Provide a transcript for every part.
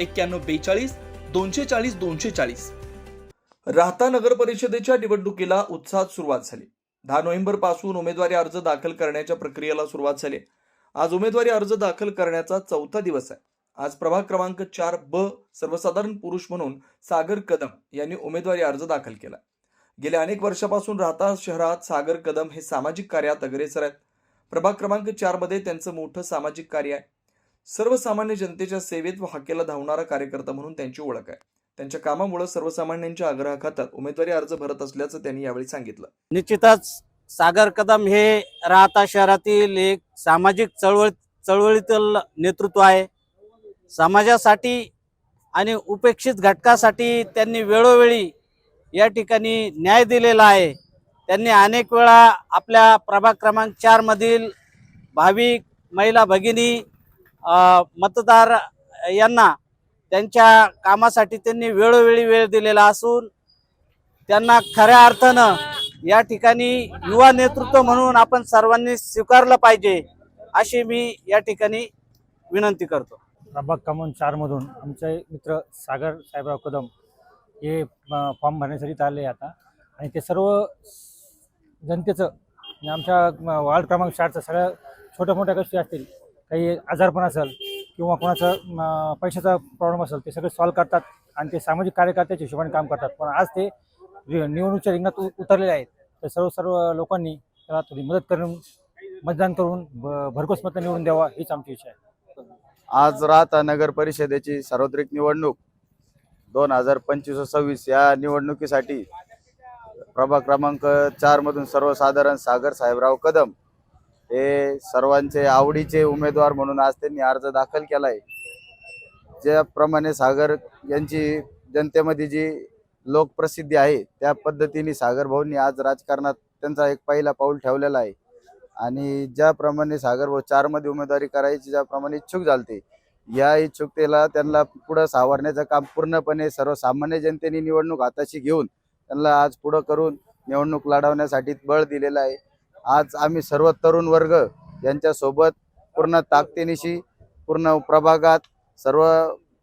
एक्क्याण्णव बेचाळीस दोनशे चाळीस दोनशे चाळीस. राहता नगर परिषदेच्या निवडणुकीला उत्साहात सुरुवात झाली. दहा नोव्हेंबरपासून उमेदवारी अर्ज दाखल करण्याच्या प्रक्रियेला सुरुवात झाली. आज उमेदवारी अर्ज दाखल करण्याचा चौथा दिवस आहे. आज प्रभाग क्रमांक चार ब सर्वसाधारण पुरुष म्हणून सागर कदम यांनी उमेदवारी अर्ज दाखल केला. गेल्या अनेक वर्षापासून राहता शहरात सागर कदम हे सामाजिक कार्यात अग्रेसर आहेत. प्रभाग क्रमांक चारमध्ये त्यांचं मोठं सामाजिक कार्य आहे. सर्वसामान्य जनतेच्या सेवेत व हाकेला धावणारा कार्यकर्ता म्हणून त्यांची ओळख आहे. त्यांच्या कामामुळे सर्वसामान्यांच्या आग्रह आग्रहाखातर उमेदवारी अर्ज भरत असल्याचं त्यांनी यावेळी सांगितलं. निश्चितच सागर कदम हे राहता शहरातील एक सामाजिक चळवळ चळवळीतील नेतृत्व आहे. समाजासाठी आणि उपेक्षित घटकासाठी त्यांनी वेळोवेळी या ठिकाणी न्याय दिलेला आहे. त्यांनी अनेक वेळा आपल्या प्रभाग क्रमांक चारमधील भाविक महिला भगिनी मतदार यांना त्यांच्या कामासाठी त्यांनी वेळोवेळी वेळ दिलेला असून त्यांना खऱ्या अर्थानं या ठिकाणी युवा नेतृत्व म्हणून आपण सर्वांनी स्वीकारलं पाहिजे अशी मी या ठिकाणी विनंती करतो. प्रभाग क्रमांक चारमधून आमचे मित्र सागर साहेबराव कदम हे फॉर्म भरण्यासाठी चालले आले आता. आणि ते सर्व जनतेचं म्हणजे आमच्या वार्ड क्रमांक चारचं सगळ्या छोट्या मोठ्या गोष्टी असतील काही आजारपण असेल किंवा कोणाचं पैशाचा प्रॉब्लेम असेल ते सगळे सॉल्व्ह करतात आणि ते सामाजिक कार्यकर्त्याच्या हिशोबाने काम करतात. पण आज ते रि- निवडणुकीच्या रिंगणात उ- उतरलेले आहेत. तर सर्व सर्व लोकांनी त्याला थोडी मदत करून मतदान करून भरघोस मत निवडून द्यावा हीच आमची इच्छा आहे. आज राहता नगर परिषदेची सार्वत्रिक निवडणूक. दोन हजार पंचवीस सव्वीस या निवडणुकीसाठी प्रभाग क्रमांक चार मधून सर्वसाधारण सागर साहेबराव कदम हे सर्वांचे आवडीचे उमेदवार म्हणून आज त्यांनी अर्ज दाखल केलाय. ज्याप्रमाणे सागर यांची जनतेमध्ये जी लोकप्रसिद्धी आहे त्या पद्धतीने सागर भाऊंनी आज राजकारणात त्यांचा एक पहिला पाऊल ठेवलेला आहे. आणि ज्याप्रमाणे सागर भाऊ चारमध्ये उमेदवारी करायची ज्याप्रमाणे इच्छुक झालते या इच्छुकतेला त्यांना पुढं सावरण्याचं काम पूर्णपणे सर्वसामान्य जनतेने निवडणूक हाताशी घेऊन त्यांना आज पुढं करून निवडणूक लढवण्यासाठी बळ दिलेलं आहे. आज आम्ही सर्व तरुण वर्ग यांच्यासोबत पूर्ण ताकदीनिशी पूर्ण प्रभागात सर्व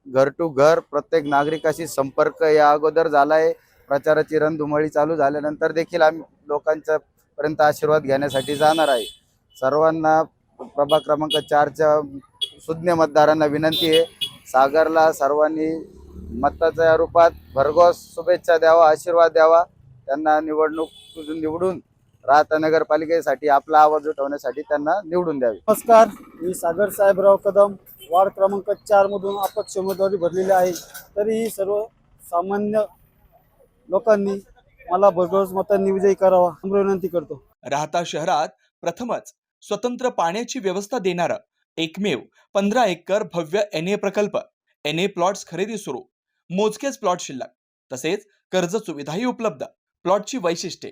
घर टू घर प्रत्येक नागरिकाशी संपर्क या अगोदर झाला आहे प्रचाराची रणधुमाळी चालू झाल्यानंतर देखील आम्ही लोकांच्या पर्यंत आशीर्वाद घेण्यासाठी जाणार आहे. सर्वांना प्रभाग क्रमांक चारच्या सुज्ञ मतदारांना विनंती आहे. सागरला सर्वांनी मताच्या रूपात भरघोस शुभेच्छा द्यावा आशीर्वाद द्यावा. त्यांना निवडणूक निवडून राहता नगरपालिकेसाठी आपला आवाज उठवण्यासाठी त्यांना निवडून द्यावे. नमस्कार मी सागर साहेबराव कदम वार्ड क्रमांक चार मधून अपक्ष उमेदवारी भरलेली आहे. तरीही सर्व सामान्य लोकांनी मला भरघोस मतांनी विजयी करावा नम्र विनंती करतो. राहता शहरात प्रथमच स्वतंत्र पाण्याची व्यवस्था देणारं एकमेव पंधरा एकर भव्य एन ए प्रकल्प एन ए प्लॉट्स खरेदी सुरू मोजकेच प्लॉट शिल्लक तसेच कर्ज सुविधाही उपलब्ध प्लॉटची वैशिष्ट्ये